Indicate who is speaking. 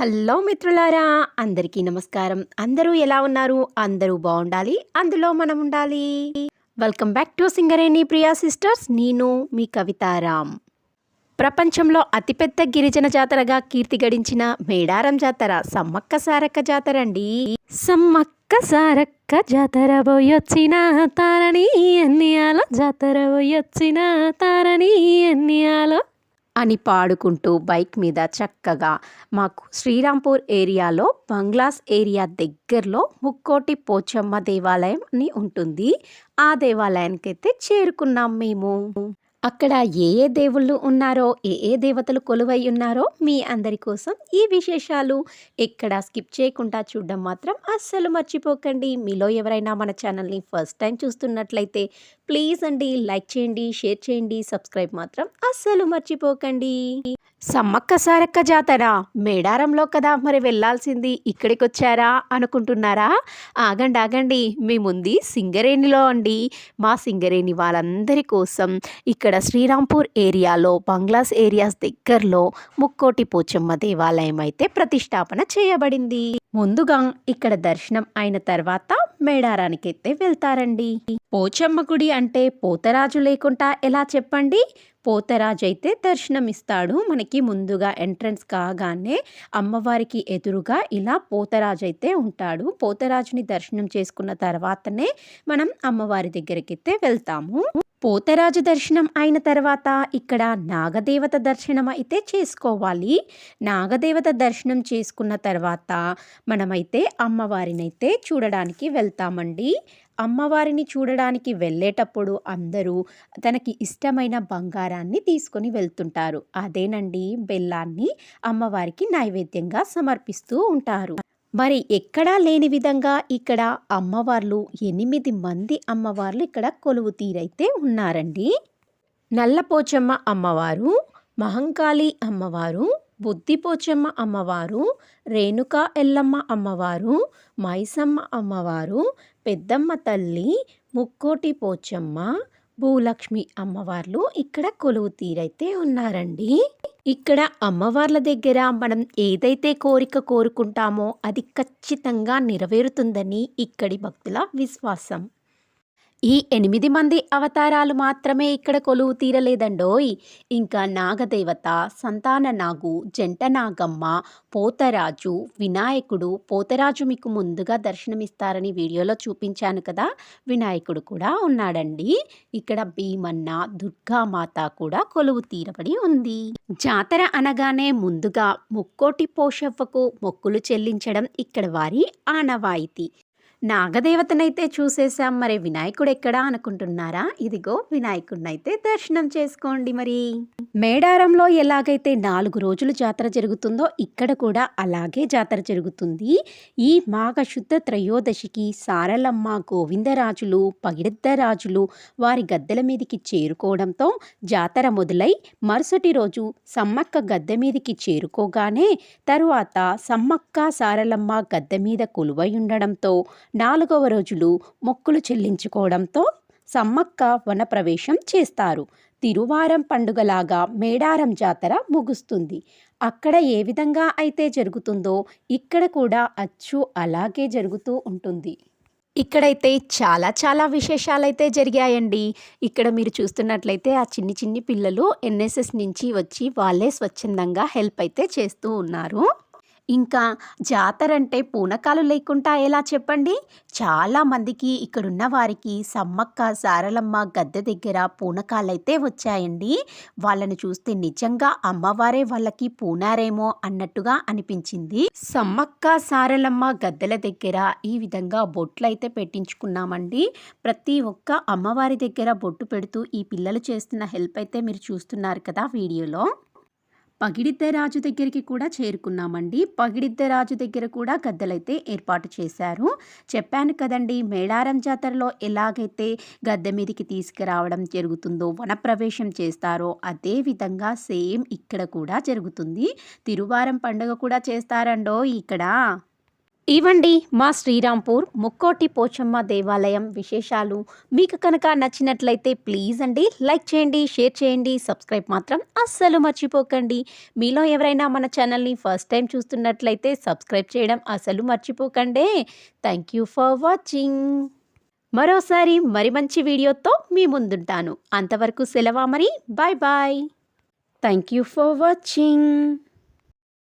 Speaker 1: Hello మిత్రులారా అందరికీ నమస్కారం. అందరూ ఎలా ఉన్నారు? అందరూ బాగుండాలి? అందులో మనం ఉండాలి. Welcome back to Singareni Priya sisters నేను మీ కవితారామ్ ప్రపంచంలో అతిపెద్ద గిరిజన జాతరగా కీర్తి గడించిన మేడారం జాతర సమ్మక్క సారక్క జాతర అండి. సమ్మక్క సారక్క జాతర పోయొచ్చిన తారని అన్నియాల జాతర పోయొచ్చిన తారని అన్నియాలో అని పాడుకుంటూ బైక్ మీద చక్కగా మాకు శ్రీరాంపూర్ ఏరియాలో బంగ్లాస్ ఏరియా దగ్గరలో ముక్కోటి పోచమ్మ దేవాలయం అని ఉంటుంది. ఆ దేవాలయానికి అయితే చేరుకున్నాం మేము. అక్కడ ఏ ఏ దేవుళ్ళు ఉన్నారో ఏ ఏ దేవతలు కొలువై ఉన్నారో మీ అందరి కోసం ఈ విశేషాలు ఎక్కడ స్కిప్ చేయకుండా చూడడం మాత్రం అస్సలు మర్చిపోకండి. మీలో ఎవరైనా మన ఛానల్ని ఫస్ట్ టైం చూస్తున్నట్లయితే ప్లీజ్ అండి లైక్ చేయండి షేర్ చేయండి సబ్స్క్రైబ్ మాత్రం అస్సలు మర్చిపోకండి. సమ్మక్క సారక్క జాతర మేడారంలో కదా మరి వెళ్ళాల్సింది ఇక్కడికి వచ్చారా అనుకుంటున్నారా? ఆగండి ఆగండి. మేముంది సింగరేణిలో అండి. మా సింగరేణి వాళ్ళందరి కోసం ఇక్కడ శ్రీరాంపూర్ ఏరియాలో బంగ్లాస్ ఏరియాస్ దగ్గరలో ముక్కోటి పోచమ్మ దేవాలయం అయితే ప్రతిష్టాపన చేయబడింది. ముందుగా ఇక్కడ దర్శనం అయిన తర్వాత మేడారానికైతే వెళ్తారండి. పోచమ్మ గుడి అంటే పోతరాజు లేకుండా ఎలా చెప్పండి? పోతరాజు అయితే దర్శనమిస్తాడు. మనకి ముందుగా ఎంట్రన్స్ కాగానే అమ్మవారికి ఎదురుగా ఇలా పోతరాజు అయితే ఉంటాడు. పోతరాజుని దర్శనం చేసుకున్న తర్వాతనే మనం అమ్మవారి దగ్గరికి అయితే వెళ్తాము. పోతరాజు దర్శనం అయిన తర్వాత ఇక్కడ నాగదేవత దర్శనం అయితే చేసుకోవాలి. నాగదేవత దర్శనం చేసుకున్న తర్వాత మనమైతే అమ్మవారినైతే చూడడానికి వెళ్తామండి. అమ్మవారిని చూడడానికి వెళ్ళేటప్పుడు అందరూ తనకి ఇష్టమైన బంగారాన్ని తీసుకొని వెళ్తుంటారు. అదేనండి బెల్లాన్ని అమ్మవారికి నైవేద్యంగా సమర్పిస్తూ ఉంటారు. మరి ఎక్కడా లేని విధంగా ఇక్కడ అమ్మవార్లు ఎనిమిది మంది అమ్మవార్లు ఇక్కడ కొలువు తీరైతే ఉన్నారండి. నల్లపోచమ్మ అమ్మవారు మహంకాళి అమ్మవారు బుద్ధిపోచమ్మ అమ్మవారు రేణుకా ఎల్లమ్మ అమ్మవారు మైసమ్మ అమ్మవారు పెద్దమ్మ తల్లి ముక్కోటి పోచమ్మ భూలక్ష్మి అమ్మవార్లు ఇక్కడ కొలువు తీరైతే ఉన్నారండి. ఇక్కడ అమ్మవార్ల దగ్గర మనం ఏదైతే కోరిక కోరుకుంటామో అది ఖచ్చితంగా నెరవేరుతుందని ఇక్కడి భక్తుల విశ్వాసం. ఈ ఎనిమిది మంది అవతారాలు మాత్రమే ఇక్కడ కొలువు తీరలేదండోయ్. ఇంకా నాగదేవత సంతాన నాగు జంట నాగమ్మ పోతరాజు వినాయకుడు పోతరాజు మీకు ముందుగా దర్శనమిస్తారని వీడియోలో చూపించాను కదా. వినాయకుడు కూడా ఉన్నాడండి. ఇక్కడ భీమన్న దుర్గామాత కూడా కొలువు తీరబడి ఉంది. జాతర అనగానే ముందుగా ముక్కోటి పోషవ్వకు మొక్కులు చెల్లించడం ఇక్కడ వారి ఆనవాయితీ. నాగదేవతనైతే చూసేసాం మరి వినాయకుడు ఎక్కడా అనుకుంటున్నారా? ఇదిగో వినాయకుడినైతే దర్శనం చేసుకోండి మరి. మేడారంలో ఎలాగైతే నాలుగు రోజులు జాతర జరుగుతుందో ఇక్కడ కూడా అలాగే జాతర జరుగుతుంది. ఈ మాఘశుద్ధ త్రయోదశికి సారలమ్మ గోవిందరాజులు పగిడిద్దరాజులు వారి గద్దెల మీదికి చేరుకోవడంతో జాతర మొదలై మరుసటి రోజు సమ్మక్క గద్దె మీదికి చేరుకోగానే తరువాత సమ్మక్క సారలమ్మ గద్దె మీద కొలువై ఉండడంతో నాలుగవ రోజులు మొక్కులు చెల్లించుకోవడంతో సమ్మక్క వనప్రవేశం చేస్తారు. తిరువారం పండుగలాగా మేడారం జాతర ముగుస్తుంది. అక్కడ ఏ విధంగా అయితే జరుగుతుందో ఇక్కడ కూడా అచ్చు అలాగే జరుగుతూ ఉంటుంది. ఇక్కడైతే చాలా చాలా విశేషాలైతే జరిగాయండి. ఇక్కడ మీరు చూస్తున్నట్లయితే ఆ చిన్ని చిన్ని పిల్లలు ఎన్ఎస్ఎస్ నుంచి వచ్చి వాళ్ళే స్వచ్ఛందంగా హెల్ప్ అయితే చేస్తూ ఉన్నారు. ఇంకా జాతర అంటే పూనకాలు లేకుండా ఎలా చెప్పండి? చాలామందికి ఇక్కడున్న వారికి సమ్మక్క సారలమ్మ గద్దె దగ్గర పూనకాలైతే వచ్చాయండి. వాళ్ళని చూస్తే నిజంగా అమ్మవారే వాళ్ళకి పూనారేమో అన్నట్టుగా అనిపించింది. సమ్మక్క సారలమ్మ గద్దెల దగ్గర ఈ విధంగా బొట్లు అయితే పెట్టించుకున్నామండి. ప్రతి ఒక్క అమ్మవారి దగ్గర బొట్టు పెడుతూ ఈ పిల్లలు చేస్తున్న హెల్ప్ అయితే మీరు చూస్తున్నారు కదా వీడియోలో. పగిడిద్దరాజు దగ్గరికి కూడా చేరుకున్నామండి. పగిడిద్దరాజు దగ్గర కూడా గద్దెలైతే ఏర్పాటు చేశారు. చెప్పాను కదండి మేడారం జాతరలో ఎలాగైతే గద్దె మీదకి తీసుకురావడం జరుగుతుందో వనప్రవేశం చేస్తారో అదే విధంగా సేమ్ ఇక్కడ కూడా జరుగుతుంది. తిరువారం పండుగ కూడా చేస్తారండో ఇక్కడ? ఇవండి మా శ్రీరాంపూర్ ముక్కోటి పోచమ్మ దేవాలయం విశేషాలు. మీకు కనుక నచ్చినట్లయితే ప్లీజ్ అండి లైక్ చేయండి షేర్ చేయండి సబ్స్క్రైబ్ మాత్రం అస్సలు మర్చిపోకండి. మీలో ఎవరైనా మన ఛానల్ని ఫస్ట్ టైం చూస్తున్నట్లయితే సబ్స్క్రైబ్ చేయడం అసలు మర్చిపోకండి. Thank you for watching. మరోసారి మరి మంచి వీడియోతో మీ ముందుంటాను. అంతవరకు సెలవా మరి? Bye bye. Thank you for watching.